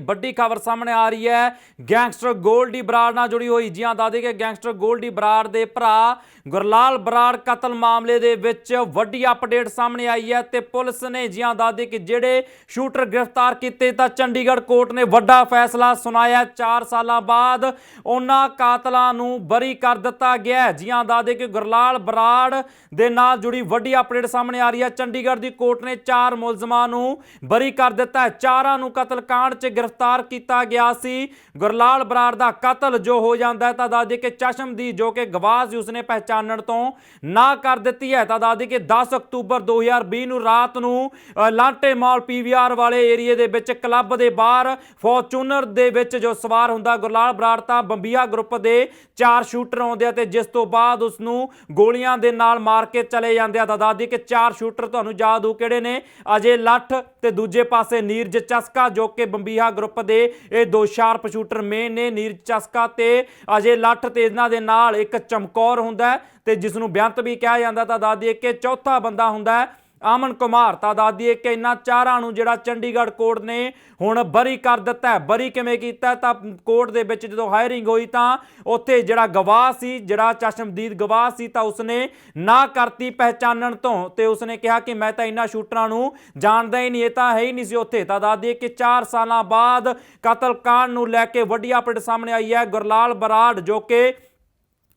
ਵੱਡੀ ਖਬਰ ਸਾਹਮਣੇ ਆ ਰਹੀ ਹੈ। ਗੈਂਗਸਟਰ ਗੋਲਡੀ ਬਰਾੜ ਨਾਲ ਜੁੜੀ ਹੋਈ। ਜੀਆਂ ਦਾਦੇ ਕਿ ਗੈਂਗਸਟਰ ਗੋਲਡੀ ਬਰਾੜ ਦੇ ਭਰਾ ਗੁਰਲਾਲ ਬਰਾੜ ਕਤਲ ਮਾਮਲੇ ਦੇ ਵਿੱਚ ਵੱਡੀ ਅਪਡੇਟ ਸਾਹਮਣੇ ਆਈ ਹੈ ਤੇ ਪੁਲਿਸ ਨੇ ਜੀਆਂ ਦਾਦੇ ਕੇ ਜਿਹੜੇ ਸ਼ੂਟਰ ਗ੍ਰਿਫਤਾਰ ਕੀਤੇ ਤਾਂ ਚੰਡੀਗੜ੍ਹ ਕੋਰਟ ਨੇ ਵੱਡਾ ਫੈਸਲਾ ਸੁਣਾਇਆ। 4 ਸਾਲਾਂ ਬਾਅਦ ਉਹਨਾਂ ਕਾਤਲਾਂ ਨੂੰ ਬਰੀ ਕਰ ਦਿੱਤਾ ਗਿਆ ਹੈ। ਜੀਆਂ ਦਾਦੇ ਕੇ ਗੁਰਲਾਲ ਬਰਾੜ ਦੇ ਨਾਲ ਜੁੜੀ ਵੱਡੀ ਅਪਡੇਟ ਸਾਹਮਣੇ ਆ ਰਹੀ ਹੈ। ਚੰਡੀਗੜ੍ਹ ਦੀ ਕੋਰਟ ਨੇ ਚਾਰ ਮੁਲਜ਼ਮਾਂ ਨੂੰ ਬਰੀ ਕਰ ਦਿੱਤਾ ਚਾਰਾਂ ਨੂੰ ਕਤਲ ਕਾਂਡ 'ਚ ਗ੍ਰਿਫਤਾਰ ਕੀਤਾ ਗਿਆ ਸੀ। ਗੁਰਲਾਲ ਬਰਾੜ ਦਾ ਕਤਲ ਜੋ ਹੋ ਜਾਂਦਾ ਹੈ ਤਾਂ ਦਾਦੀ ਕਿ ਚਸ਼ਮਦੀਦ ਜੋ ਕਿ ਗਵਾਹ ਸੀ, ਉਸਨੇ ਪਹਿਚਾਨਣ ਤੋਂ ਨਾ ਕਰ ਦਿੱਤੀ ਹੈ। ਤਾਂ ਦਾਦੀ ਕਿ 10 ਅਕਤੂਬਰ 2020 ਨੂੰ ਰਾਤ ਨੂੰ ਲਾਂਟੇ ਮਾਲ ਪੀਵੀਆਰ ਵਾਲੇ ਏਰੀਏ ਦੇ ਵਿੱਚ, ਕਲੱਬ ਦੇ ਬਾਹਰ ਫੋਰਚੂਨਰ ਦੇ ਵਿੱਚ ਜੋ ਸਵਾਰ ਹੁੰਦਾ ਗੁਰਲਾਲ ਬਰਾੜ ਤਾਂ ਬੰਬੀਆ ਗਰੁੱਪ ਦੇ ਚਾਰ ਸ਼ੂਟਰ ਆਉਂਦੇ ਆ ਤੇ ਜਿਸ ਤੋਂ ਬਾਅਦ ਉਸ ਨੂੰ ਗੋਲੀਆਂ ਦੇ ਨਾਲ ਮਾਰ ਕੇ ਚਲੇ ਜਾਂਦੇ ਆ। ਤਾਂ ਦਾਦੀ ਕਿ ਚਾਰ ਸ਼ੂਟਰ ਤੁਹਾਨੂੰ ਯਾਦ ਹੋ ਕਿਹੜੇ ਨੇ? ਅਜੇ ਲੱਠ ਤੇ ਦੂਜੇ ਪਾਸੇ ਨੀਰਜ ਚਸਕਾ ਜੋ ਕਿ ਬੰਬੀਹਾ ਗਰੁੱਪ ਦੇ ਇਹ ਦੋ ਸ਼ਾਰਪ ਸ਼ੂਟਰ ਮੇਨ ਨੇ ਨੀਰਜ ਚਸਕਾ ਤੇ ਅਜੇ ਲੱਠ ਤੇ ਇਹਨਾਂ ਦੇ ਨਾਲ ਇੱਕ ਚਮਕੌਰ ਹੁੰਦਾ ਤੇ ਜਿਸ ਨੂੰ ਬੇਅੰਤ ਵੀ ਕਿਹਾ ਜਾਂਦਾ ਤਾਂ ਦੱਸ ਦਾਦੀ ਕਿ ਚੌਥਾ ਬੰਦਾ ਹੁੰਦਾ ਹੈ ਆਮਨ ਕੁਮਾਰ ਤਾਂ ਦਾਦੀ ਕਿ ਇਹਨਾਂ ਚਾਰਾਂ ਨੂੰ ਜਿਹੜਾ ਚੰਡੀਗੜ੍ਹ ਕੋਰਟ ਨੇ ਹੁਣ ਬਰੀ ਕਰ ਦਿੱਤਾ ਬਰੀ ਕਿਵੇਂ ਕੀਤਾ ਤਾਂ ਕੋਰਟ ਦੇ ਵਿੱਚ ਜਦੋਂ ਹਾਇਰਿੰਗ ਹੋਈ ਤਾਂ ਉੱਥੇ ਜਿਹੜਾ ਗਵਾਹ ਸੀ, ਜਿਹੜਾ ਚਸ਼ਮਦੀਦ ਗਵਾਹ ਸੀ, ਤਾਂ ਉਸਨੇ ਨਾ ਕਰਤੀ ਪਹਿਚਾਨਣ ਤੋਂ ਤੇ ਉਸਨੇ ਕਿਹਾ ਕਿ ਮੈਂ ਤਾਂ ਇਹਨਾਂ ਸ਼ੂਟਰਾਂ ਨੂੰ ਜਾਣਦਾ ਹੀ ਨਹੀਂ, ਇਹ ਤਾਂ ਹੈ ਹੀ ਨਹੀਂ ਸੀ ਉੱਥੇ। ਤਾਂ ਦਾਦੀ ਕਿ 4 ਸਾਲਾਂ ਬਾਅਦ ਕਤਲकांड ਨੂੰ ਲੈ ਕੇ ਵੱਡੀ ਅਪਡੇਟ ਸਾਹਮਣੇ ਆਈ ਹੈ। ਗੁਰਲਾਲ ਬਰਾੜ ਜੋ ਕਿ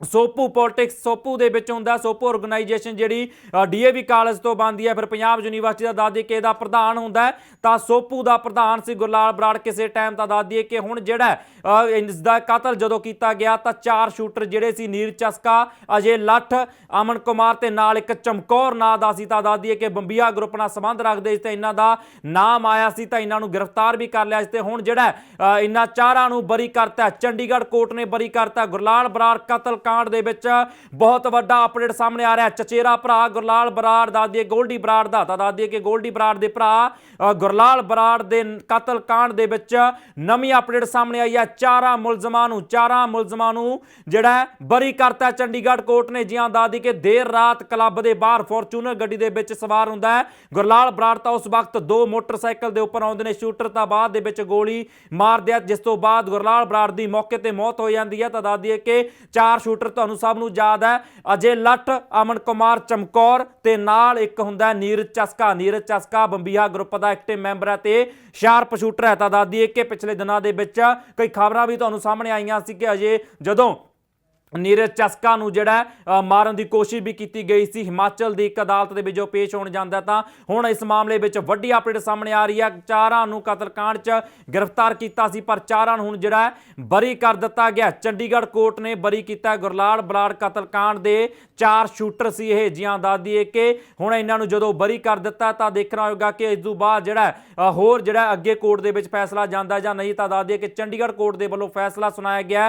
ਸੋਪੂ ਪੋਲਿਟਿਕਸ ਸੋਪੂ ਦੇ ਵਿੱਚ ਹੁੰਦਾ ਸੋਪੂ ਆਰਗੇਨਾਈਜੇਸ਼ਨ ਜਿਹੜੀ ਡੀਏਵੀ ਕਾਲਜ ਤੋਂ ਬਣਦੀ ਹੈ ਫਿਰ ਪੰਜਾਬ ਯੂਨੀਵਰਸਿਟੀ ਦਾ ਦਾਦੀ ਕੇ ਦਾ ਪ੍ਰਧਾਨ ਹੁੰਦਾ ਤਾਂ ਸੋਪੂ ਦਾ ਪ੍ਰਧਾਨ ਸੀ ਗੁਰਲਾਲ ਬਰਾੜ ਕਿਸੇ ਟਾਈਮ ਤਾਂ ਦਾਦੀ ਕਿ ਹੁਣ ਜਿਹੜਾ ਹੈ, ਇਸ ਦਾ ਕਤਲ ਜਦੋਂ ਕੀਤਾ ਗਿਆ ਤਾਂ ਚਾਰ ਸ਼ੂਟਰ ਜਿਹੜੇ ਸੀ ਨੀਰ ਚਸਕਾ ਅਜੇ ਲੱਠ ਅਮਨ ਕੁਮਾਰ ਤੇ ਨਾਲ ਇੱਕ ਚਮਕੌਰ ਨਾਂ ਦਾ ਸੀ ਤਾਂ ਦਾਦੀ ਕਿ ਬੰਬੀਆ ਗਰੁੱਪ ਨਾਲ ਸੰਬੰਧ ਰੱਖਦੇ ਸੀ ਤੇ ਇਹਨਾਂ ਦਾ ਨਾਮ ਆਇਆ ਸੀ ਤਾਂ ਇਹਨਾਂ ਨੂੰ ਗ੍ਰਿਫਤਾਰ ਵੀ ਕਰ ਲਿਆ ਸੀ ਤੇ ਹੁਣ ਜਿਹੜਾ ਇਹਨਾਂ ਚਾਰਾਂ ਨੂੰ ਬਰੀ ਕਰਤਾ ਚੰਡੀਗੜ੍ਹ ਕੋਰਟ ਨੇ ਬਰੀ ਕਰਤਾ ਗੁਰਲਾਲ ਬਰਾੜ ਕਤਲ ਕਾਂਡ ਦੇ ਵਿੱਚ ਬਹੁਤ ਵੱਡਾ ਅਪਡੇਟ ਸਾਹਮਣੇ ਆ ਰਿਹਾ ਚਚੇਰਾ ਭਰਾ ਗੁਰਲਾਲ ਬਰਾੜ ਦਾਦੀ ਗੋਲਡੀ ਬਰਾੜ ਦਾ ਤਾਂ ਦਾਦੀ ਕਿ ਗੋਲਡੀ ਬਰਾੜ ਦੇ ਭਰਾ ਗੁਰਲਾਲ ਬਰਾੜ ਦੇ ਕਤਲ ਕਾਂਡ ਦੇ ਵਿੱਚ ਨਵੀਂ ਅਪਡੇਟ ਸਾਹਮਣੇ ਆਈ ਹੈ। ਚਾਰਾਂ ਮੁਲਜ਼ਮਾਂ ਨੂੰ, ਚਾਰਾਂ ਮੁਲਜ਼ਮਾਂ ਨੂੰ ਜਿਹੜਾ ਬਰੀ ਕਰਤਾ ਚੰਡੀਗੜ੍ਹ ਕੋਰਟ ਨੇ। ਜੀਆਂ ਦਾਦੀ ਕਿ ਦੇਰ ਰਾਤ ਕਲੱਬ ਦੇ ਬਾਹਰ ਫੋਰਚੂਨਰ ਗੱਡੀ ਦੇ ਵਿੱਚ ਸਵਾਰ ਹੁੰਦਾ ਹੈ। ਗੁਰਲਾਲ ਬਰਾੜ ਤਾਂ ਉਸ ਵਕਤ ਦੋ ਮੋਟਰਸਾਈਕਲ ਦੇ ਉੱਪਰ ਆਉਂਦੇ ਨੇ। ਸ਼ੂਟਰ ਤਾਂ ਬਾਅਦ ਦੇ ਵਿੱਚ ਗੋਲੀ ਮਾਰ ਦਿਆ ਜਿਸ ਤੋਂ ਬਾਅਦ ਗੁਰਲਾਲ ਬਰਾੜ ਦੀ ਮੌਕੇ ਤੇ ਮੌਤ ਹੋ ਜਾਂਦੀ ਹੈ। ਤਾਂ ਦਾਦੀ ਹੈ ਕਿ ਚਾਰ ਸ਼ੂਟਰ ਤੁਹਾਨੂੰ ਸਭ ਨੂੰ ਯਾਦ ਹੈ। ਅਜੇ ਲੱਟ, ਅਮਨ ਕੁਮਾਰ, ਚਮਕੌਰ ਤੇ ਨਾਲ ਇੱਕ ਹੁੰਦਾ ਨੀਰਜ ਚਸਕਾ। ਨੀਰਜ ਚਸਕਾ ਬੰਬੀਹਾ ਗਰੁੱਪ ਦਾ ਐਕਟਿਵ ਮੈਂਬਰ ਹੈ ਤੇ ਸ਼ਾਰਪ ਸ਼ੂਟਰ ਹੈ। ਤਾਂ ਦਾਦੀ ਹੈ ਕਿ ਪਿਛਲੇ ਦਿਨਾਂ ਦੇ ਵਿੱਚ ਕਈ ਖਬਰਾਂ ਵੀ ਤੁਹਾਨੂੰ ਸਾਹਮਣੇ ਆਈਆਂ ਸੀ ਕਿ ਅਜੇ ਜਦੋਂ ਨੀਰਜ ਚਸਕਾ ਨੂੰ ਜਿਹੜਾ ਮਾਰਨ ਦੀ ਕੋਸ਼ਿਸ਼ ਵੀ ਕੀਤੀ ਗਈ ਸੀ। ਹਿਮਾਚਲ ਦੀ ਇੱਕ ਅਦਾਲਤ ਦੇ ਵਿੱਚ ਜੋ ਪੇਸ਼ ਹੋਣ ਜਾਂਦਾ ਤਾਂ ਹੁਣ ਇਸ ਮਾਮਲੇ ਵਿੱਚ ਵੱਡੀ ਅਪਡੇਟ ਸਾਹਮਣੇ ਆ ਰਹੀ ਹੈ। ਚਾਰਾਂ ਨੂੰ ਕਤਲकांड 'ਚ ਗ੍ਰਿਫਤਾਰ ਕੀਤਾ ਸੀ, ਪਰ ਚਾਰਾਂ ਨੂੰ ਹੁਣ ਜਿਹੜਾ ਬਰੀ ਕਰ ਦਿੱਤਾ ਗਿਆ। ਚੰਡੀਗੜ੍ਹ ਕੋਰਟ ਨੇ ਬਰੀ ਕੀਤਾ ਗੁਰਲਾਲ ਬਲਾੜ ਕਤਲकांड ਦੇ ਚਾਰ ਸ਼ੂਟਰ ਸੀ ਇਹ। ਜੀਆਂ ਦਾਦੀਏ ਕਿ ਹੁਣ ਇਹਨਾਂ ਨੂੰ ਜਦੋਂ ਬਰੀ ਕਰ ਦਿੱਤਾ ਤਾਂ ਦੇਖਣਾ ਹੋਏਗਾ ਕਿ ਇਸ ਤੋਂ ਬਾਅਦ ਜਿਹੜਾ ਹੋਰ ਜਿਹੜਾ ਅੱਗੇ ਕੋਰਟ ਦੇ ਵਿੱਚ ਫੈਸਲਾ ਜਾਂਦਾ ਜਾਂ ਨਹੀਂ ਤਾਂ ਦੱਸ ਦਈਏ ਕਿ ਚੰਡੀਗੜ੍ਹ ਕੋਰਟ ਦੇ ਵੱਲੋਂ ਫੈਸਲਾ ਸੁਣਾਇਆ ਗਿਆ